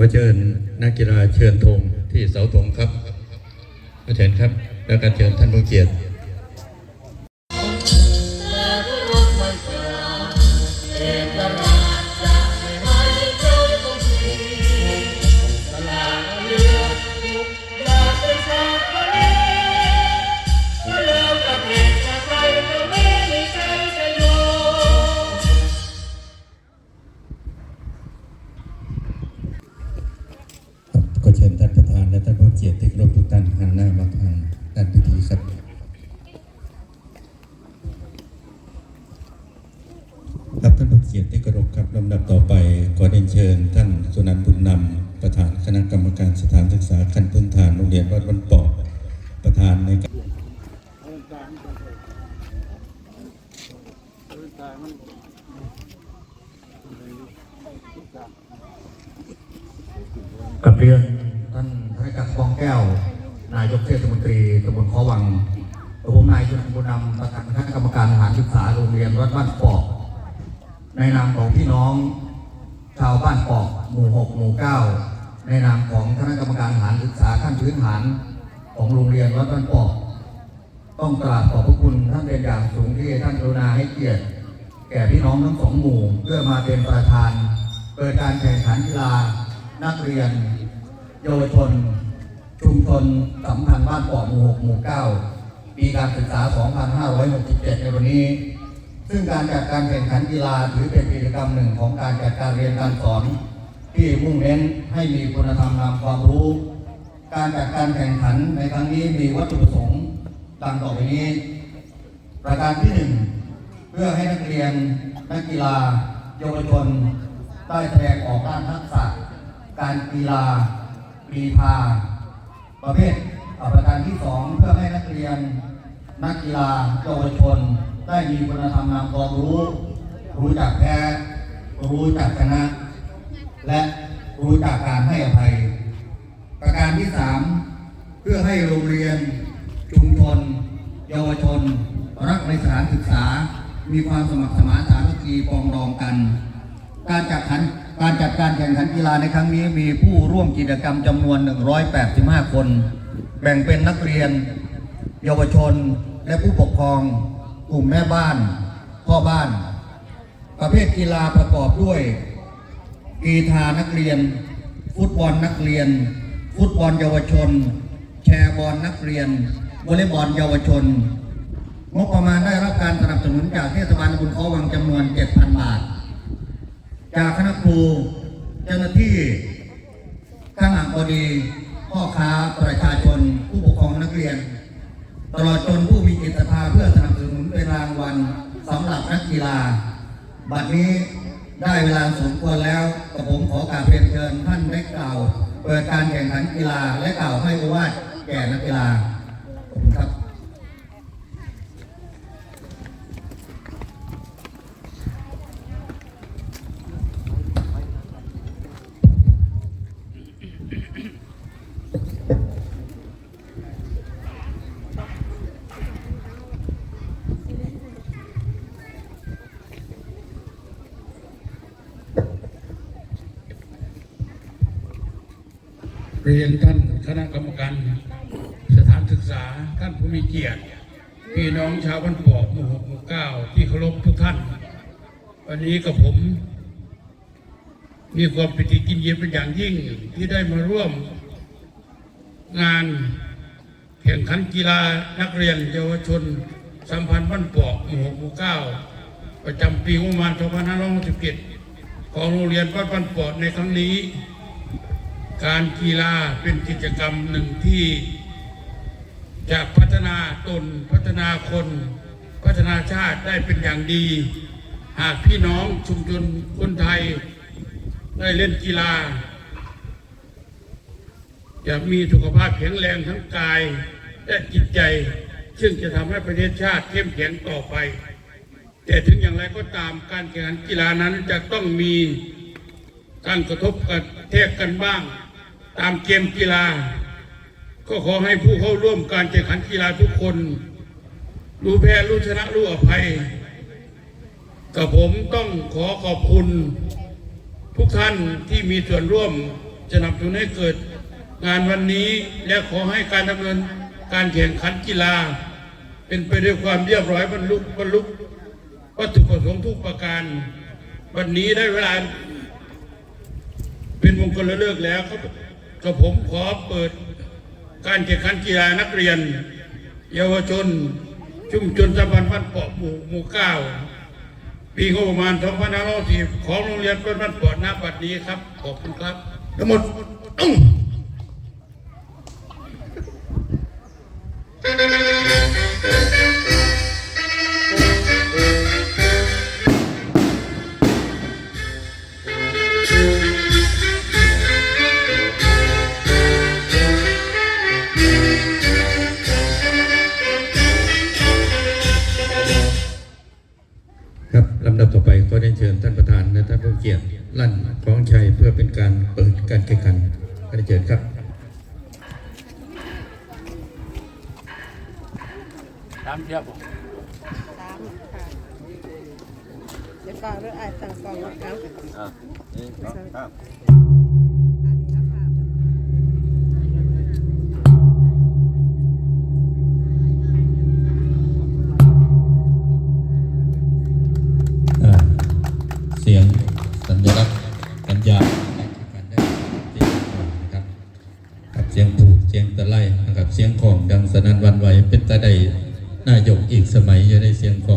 ขอเชิญนักกีฬาเชิญธงที่เสาธงครับขอเชิญครับ แล้วก็เชิญท่านผู้เกียรติ เกียรติที่เคารพครับลำดับต่อไปขอเรียนเชิญ ท่านสุนันท์บุญนำประธานคณะกรรมการสถานศึกษาขั้นพื้นฐานโรงเรียนวัดวันปอกประธานในการกับเรียนท่านธนกักฟองแก้ว นายกเทศมนตรีตำบลขอวังผมนายชนบุญนำประธานคณะกรรมการอาหารศึกษาโรงเรียนวัดบ้านปอก ในนามของพี่น้องชาวบ้านปอกหมู่6หมู่9ในนามของคณะกรรมการอาหารศึกษาขั้นพื้นฐานของโรงเรียนวัดบ้านปอก ต้องกราบขอบพระคุณท่านเป็นอย่างสูงที่ท่านกรุณาให้เกียรติ แก่พี่น้องทั้งสองหมู่เพื่อมาเป็นประธาน เปิดการแข่งขันกีฬานักเรียน เยาวชน ชุมชนสัมพันธ์บ้านปอกหมู่6หมู่9ปีการศึกษา 2567 ในวันนี้ ซึ่งการจัดการแข่งขันกีฬาถือเป็นกิจกรรมหนึ่งของการจัดการเรียนการสอน ที่มุ่งเน้นให้มีคุณธรรมนำความรู้ การจัดการแข่งขันในครั้งนี้มีวัตถุประสงค์ดังต่อไปนี้ ประการที่หนึ่งเพื่อให้นักเรียนนักกีฬาเยาวชนได้แสดงออกด้านทักษะ การกีฬาปีพาประเภทประการที่สองเพื่อให้นักเรียน นักกีฬาเยาวชน ได้มีคุณธรรมนำความรู้ รู้จักแพ้ รู้จักชนะ และรู้จักการให้อภัย ประการที่สามเพื่อให้โรงเรียน ชุมชน เยาวชน รักในสถานศึกษา มีความสมัครสมานสามัคคีปองดองกัน การจัดขันการจัดการแข่งขันกีฬาในครั้งนี้มีผู้ร่วมกิจกรรมจำนวน 185 คน แบ่งเป็นนักเรียน เยาวชนและผู้ปกครอง กลุ่มแม่บ้าน พ่อบ้าน ประเภทกีฬาประกอบด้วย กีฬานักเรียน ฟุตบอลนักเรียน ฟุตบอลเยาวชน แชร์บอลนักเรียนวอลเลย์บอลเยาวชนงบประมาณได้รับการสนับสนุนจากเทศบาลตำบลเขาวังจำนวน 7,000 บาท จากคณะครูเจ้าหน้าที่ข้างหลังบดีพ่อค้าประชาชน ผู้ปกครองนักเรียน ตลอดจนผู้มีจิตศรัทธาเพื่อสนับสนุนเป็นรางวัลสำหรับนักกีฬา บัดนี้ได้เวลาสมควรแล้วกับผมขอกราบเรียนเชิญท่านได้กล่าว เปิดการแข่งขันกีฬาและกล่าวให้โอวาดแก่นักกีฬาครับ เรียนท่านคณะกรรมการสถานศึกษาท่านผู้มีเกียรติพี่น้องชาวบ้านปอกหมู่หกหมู่เก้าที่เคารพทุกท่าน วันนี้กับผม มีความปิติกินเย็นเป็นอย่างยิ่งที่ได้มาร่วม งานแข่งขันกีฬานักเรียนเยาวชน สัมพันธ์บ้านปอกหมู่หกหมู่เก้าประจำปีงบประมาณ2567ของโรงเรียนวัดบ้านปอกในครั้งนี้ การกีฬาเป็นกิจกรรมหนึ่งที่จะพัฒนาตนพัฒนาคน พัฒนาชาติได้เป็นอย่างดี หากพี่น้องชุมชนคนไทยได้เล่นกีฬา จะมีสุขภาพแข็งแรงทั้งกายและจิตใจ ซึ่งจะทำให้ประเทศชาติเข้มแข็งต่อไป แต่ถึงอย่างไรก็ตามการแข่งขันกีฬานั้นจะต้องมีการกระทบกระแทกกันบ้าง ตามเกมกีฬา ก็ขอให้ผู้เข้าร่วมการแข่งขันกีฬาทุกคน รู้แพ้รู้ชนะรู้อภัย กับผมต้องขอขอบคุณ ทุกท่านที่มีส่วนร่วมสนับสนุนให้เกิดงานวันนี้และขอให้การดำเนินการแข่งขันกีฬา เป็นไปด้วยความเรียบร้อยบรรลุบรรลุวัตถุประสงค์ทุกประการ วันนี้ได้เวลาเป็นมงคลเลิกแล้วครับ กับผมขอเปิดการแข่งขันกีฬานักเรียน เยาวชน ชุมชนตำบลบ้านเปาะหมู่หมู่เก้าปีงบประมาณ2540ของโรงเรียนบ้านบ้านเปาะณบัดนี้ครับ ขอบคุณครับ ทั้งหมดต้อง ขันขอเรียนเชิญครับตามเทียบสามค่ะเดี๋ยวก่อนเรื่องอ่านสั่งกล่องแล้วกันอ่านี่ครับอันนี้ค่ะอ่าเสียงสัญลักษณ์ สียงผูกเสียงตะไลนะครับ เสียงของดังสนั่นวันไหวเป็นตาไดนายกอีกสมัยจะได้เสียงของ